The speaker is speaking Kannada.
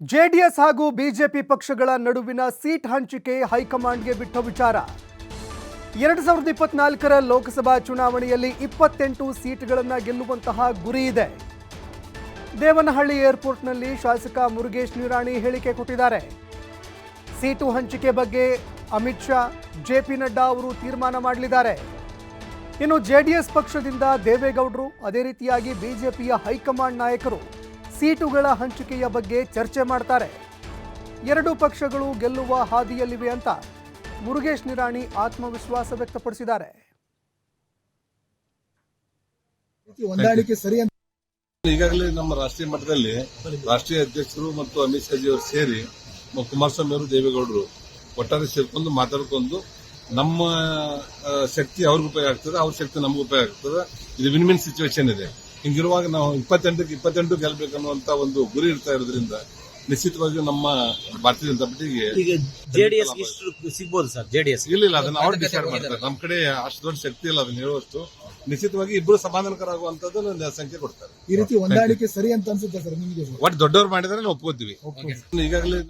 ಜೆಡಿಎಸ್ ಹಾಗೂ ಬಿಜೆಪಿ ಪಕ್ಷಗಳ ನಡುವಿನ ಸೀಟ್ ಹಂಚಿಕೆ ಹೈಕಮಾಂಡ್ಗೆ ಬಿಟ್ಟ ವಿಚಾರ. ಎರಡು ಸಾವಿರದ ಇಪ್ಪತ್ನಾಲ್ಕರ ಲೋಕಸಭಾ ಚುನಾವಣೆಯಲ್ಲಿ ಇಪ್ಪತ್ತೆಂಟು ಸೀಟ್ಗಳನ್ನು ಗೆಲ್ಲುವಂತಹ ಗುರಿ ಇದೆ. ದೇವನಹಳ್ಳಿ ಏರ್ಪೋರ್ಟ್ನಲ್ಲಿ ಶಾಸಕ ಮುರುಗೇಶ್ ನಿರಾಣಿ ಹೇಳಿಕೆ ಕೊಟ್ಟಿದ್ದಾರೆ. ಸೀಟು ಹಂಚಿಕೆ ಬಗ್ಗೆ ಅಮಿತ್ ಶಾ ಜೆಪಿ ನಡ್ಡಾ ಅವರು ತೀರ್ಮಾನ ಮಾಡಲಿದ್ದಾರೆ. ಇನ್ನು ಜೆಡಿಎಸ್ ಪಕ್ಷದಿಂದ ದೇವೇಗೌಡರು ಅದೇ ರೀತಿಯಾಗಿ ಬಿಜೆಪಿಯ ಹೈಕಮಾಂಡ್ ನಾಯಕರು ಸೀಟುಗಳ ಹಂಚಿಕೆಯ ಬಗ್ಗೆ ಚರ್ಚೆ ಮಾಡ್ತಾರೆ. ಎರಡು ಪಕ್ಷಗಳು ಗೆಲ್ಲುವ ಹಾದಿಯಲ್ಲಿವೆ ಅಂತ ಮುರುಗೇಶ್ ನಿರಾಣಿ ಆತ್ಮವಿಶ್ವಾಸ ವ್ಯಕ್ತಪಡಿಸಿದ್ದಾರೆ. ಹೊಂದಾಣಿಕೆ ಸರಿ ಅಂತ ಈಗಾಗಲೇ ನಮ್ಮ ರಾಷ್ಟ್ರೀಯ ಮಟ್ಟದಲ್ಲಿ ರಾಷ್ಟ್ರೀಯ ಅಧ್ಯಕ್ಷರು ಮತ್ತು ಅಮಿತ್ ಶಾ ಅವರು ಸೇರಿ ಮ- ಕುಮಾರಸ್ವಾಮಿ ಅವರು ದೇವೇಗೌಡರು ಒಟ್ಟಾರೆ ಸೇರ್ಕೊಂಡು ಮಾತಾಡ್ಕೊಂಡು ನಮ್ಮ ಶಕ್ತಿ ಅವ್ರಿಗೆ ಉಪಯೋಗ ಆಗ್ತದೆ ಅವ್ರ ಶಕ್ತಿ ನಮಗೂ ಉಪಯೋಗ ಆಗ್ತದೆ. ಇದು ವಿನ್ ವಿನ್ ಸಿಚುವೇಶನ್ ಇದೆ. ಹಿಂಗಿರುವಾಗ ನಾವು ಇಪ್ಪತ್ತೆಂಟಕ್ಕೆ ಇಪ್ಪತ್ತೆಂಟು ಗೆಲ್ಬೇಕನ್ನುವಂತ ಒಂದು ಗುರಿ ಇರ್ತಾ ಇರೋದ್ರಿಂದ ನಿಶ್ಚಿತವಾಗಿಯೂ ನಮ್ಮ ಭಾರತೀಯ ಜನತಾ ಪಾರ್ಟಿಗೆ ಈಗ ಜೆಡಿಎಸ್ ಇಷ್ಟು ಸಿಗ್ಬೋದು ಸರ್ ಜೆಡಿಎಸ್ ಇಲ್ಲ ಇಲ್ಲ ಅದನ್ನ ಅವ್ರು ಡಿಸೈಡ್ ಮಾಡ್ತಾರೆ. ನಮ್ಮ ಕಡೆ ಅಷ್ಟು ದೊಡ್ಡ ಶಕ್ತಿ ಇಲ್ಲ ಅದನ್ನ ಹೇಳುವಷ್ಟು. ನಿಶ್ಚಿತವಾಗಿ ಇಬ್ಬರು ಸಮಾಧಾನಕರಾಗುವಂತದ್ದು ಸಂಖ್ಯೆ ಕೊಡ್ತಾರೆ. ಈ ರೀತಿ ಹೊಂದಾಣಿಕೆ ಸರಿ ಅಂತ ಅನ್ಸುತ್ತೆ ಸರ್ ನಿಮಗೆ? ಒಟ್ಟು ದೊಡ್ಡವ್ರು ಮಾಡಿದ್ರೆ ನಾವು ಒಪ್ಕೋತೀವಿ. ಈಗಾಗಲೇ